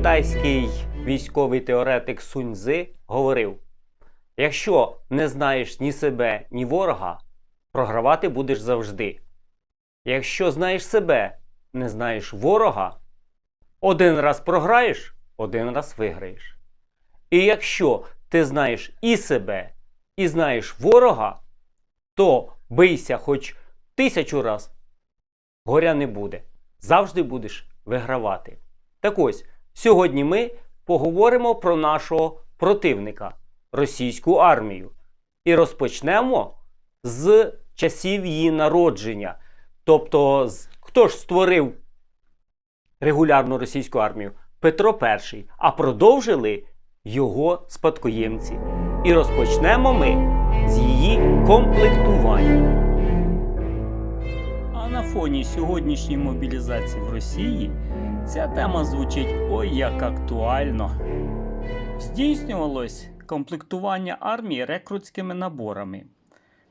Китайський військовий теоретик Сунь Цзи говорив: якщо не знаєш ні себе, ні ворога, програвати будеш завжди. Якщо знаєш себе, не знаєш ворога, один раз програєш, один раз виграєш. І якщо ти знаєш і себе, і знаєш ворога, то бийся хоч тисячу раз, горя не буде. Завжди будеш вигравати. Так ось, сьогодні ми поговоримо про нашого противника російську армію. І розпочнемо з часів її народження. Тобто, хто ж створив регулярну російську армію? Петро І. А продовжили його спадкоємці. І розпочнемо ми з її комплектування. Фоні сьогоднішньої мобілізації в Росії ця тема звучить ой як актуально. Здійснювалось комплектування армії рекрутськими наборами,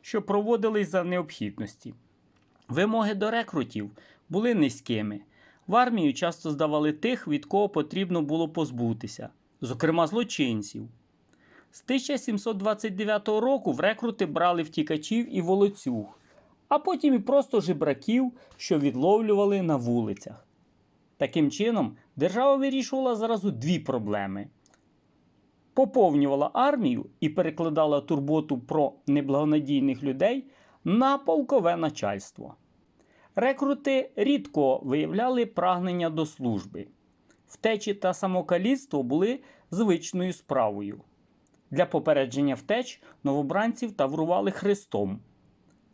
що проводились за необхідності. Вимоги до рекрутів були низькими. В армію часто здавали тих, від кого потрібно було позбутися, зокрема злочинців. З 1729 року в рекрути брали втікачів і волоцюг, а потім і просто жебраків, що відловлювали на вулицях. Таким чином, держава вирішувала зразу дві проблеми: поповнювала армію і перекладала турботу про неблагонадійних людей на полкове начальство. Рекрути рідко виявляли прагнення до служби. Втечі та самокаліцтво були звичною справою. Для попередження втеч новобранців таврували хрестом.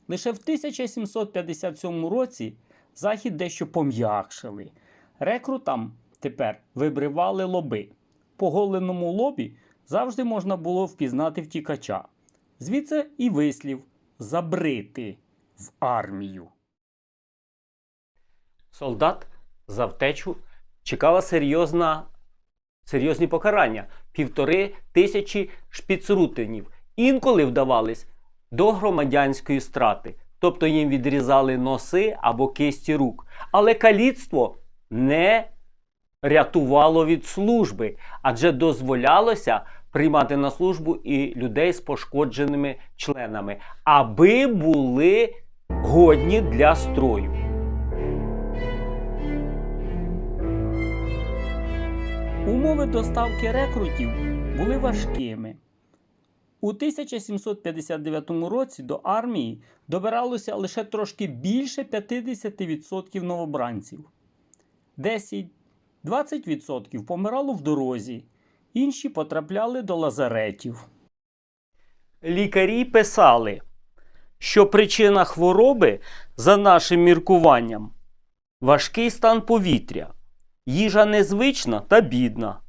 Лише в 1757 році захід дещо пом'якшили. Рекрутам тепер вибривали лоби. По голеному лобі завжди можна було впізнати втікача. Звідси і вислів забрити в армію. Солдат за втечу чекала серйозна, серйозні покарання півтори тисячі шпіцрутинів. Інколи вдавались до громадянської страти, тобто їм відрізали носи або кисті рук. Але каліцтво не рятувало від служби, адже дозволялося приймати на службу і людей з пошкодженими членами, аби були годні для строю. Умови доставки рекрутів були важкими. У 1759 році до армії добиралося лише трошки більше 50% новобранців. 10-20% помирало в дорозі, інші потрапляли до лазаретів. Лікарі писали, що причина хвороби, за нашим міркуванням, важкий стан повітря, їжа незвична та бідна,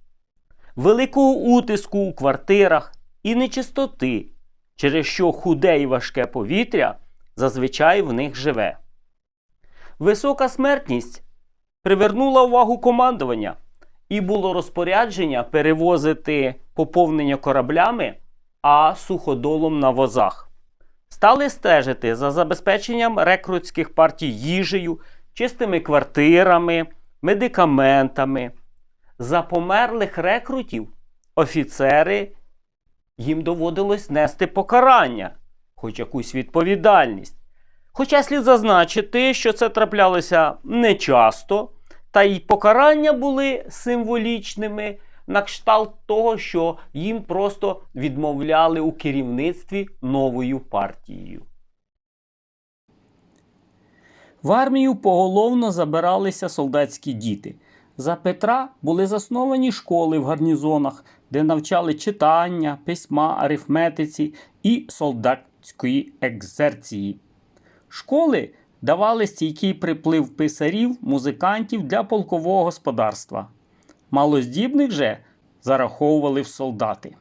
великого утиску у квартирах і нечистоти, через що худе і важке повітря зазвичай в них живе. Висока смертність привернула увагу командування, і було розпорядження перевозити поповнення кораблями, а суходолом на возах. Стали стежити за забезпеченням рекрутських партій їжею, чистими квартирами, медикаментами. За померлих рекрутів офіцери їм доводилось нести покарання, хоч якусь відповідальність. Хоча слід зазначити, що це траплялося нечасто, та й покарання були символічними на кшталт того, що їм просто відмовляли у керівництві новою партією. В армію поголовно забиралися солдатські діти. За Петра були засновані школи в гарнізонах, де навчали читання, письма, арифметиці і солдатської екзерції. Школи давали стійкий приплив писарів, музикантів для полкового господарства. Малоздібних же зараховували в солдати.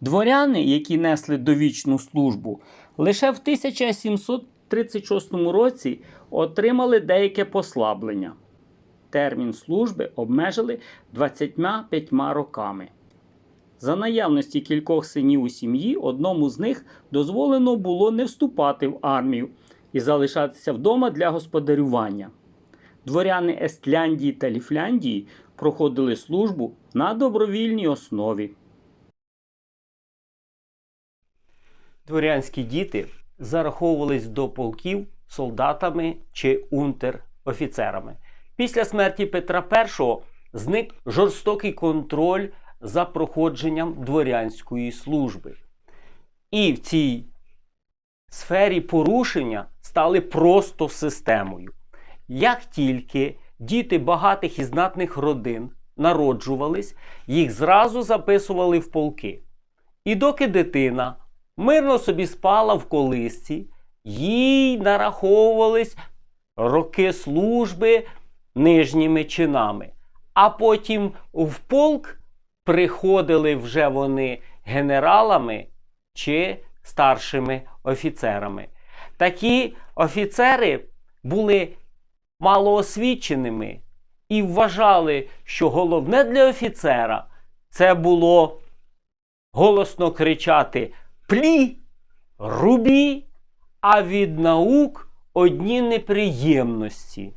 Дворяни, які несли довічну службу, лише в 1736 році отримали деяке послаблення. Термін служби обмежили 25 роками. За наявності кількох синів у сім'ї, одному з них дозволено було не вступати в армію і залишатися вдома для господарювання. Дворяни Естляндії та Ліфляндії проходили службу на добровільній основі. Дворянські діти зараховувались до полків солдатами чи унтер-офіцерами. Після смерті Петра І зник жорстокий контроль за проходженням дворянської служби. І в цій сфері порушення стали просто системою. Як тільки діти багатих і знатних родин народжувались, їх зразу записували в полки. І доки дитина мирно собі спала в колисці, їй нараховувались роки служби нижніми чинами. А потім в полк приходили вже вони генералами чи старшими офіцерами. Такі офіцери були малоосвіченими і вважали, що головне для офіцера це було голосно кричати плі, рубі, а від наук одні неприємності.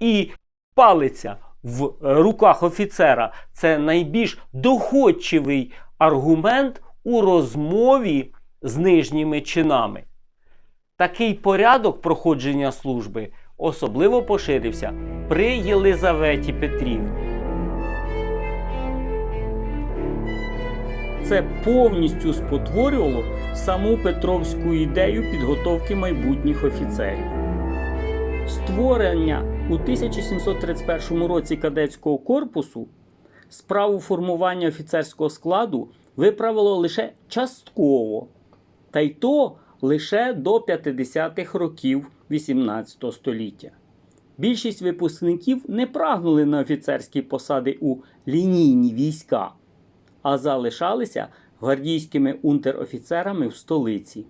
І палиця в руках офіцера це найбільш доходчивий аргумент у розмові з нижніми чинами. Такий порядок проходження служби особливо поширився при Єлизаветі Петрівні. Це повністю спотворювало саму Петровську ідею підготовки майбутніх офіцерів. Створення у 1731 році кадетського корпусу справу формування офіцерського складу виправило лише частково, та й то лише до 50-х років XVIII століття. Більшість випускників не прагнули на офіцерські посади у лінійні війська, а залишалися гвардійськими унтер-офіцерами в столиці.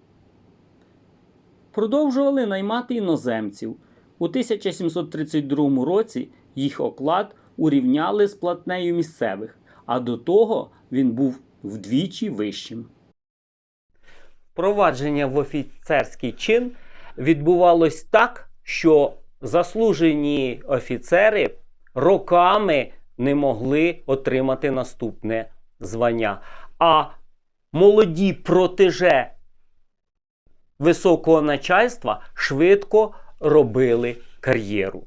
Продовжували наймати іноземців. У 1732 році їх оклад урівняли з платнею місцевих, а до того він був вдвічі вищим. Впровадження в офіцерський чин відбувалось так, що заслужені офіцери роками не могли отримати наступне звання. А молоді протеже високого начальства швидко робили кар'єру.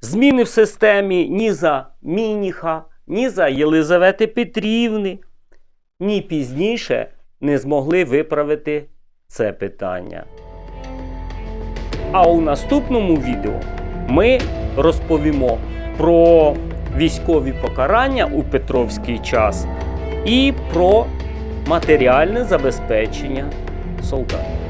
Зміни в системі ні за Мініха, ні за Єлизавети Петрівни, ні пізніше не змогли виправити це питання. А у наступному відео ми розповімо про військові покарання у Петровський час і про матеріальне забезпечення солдат.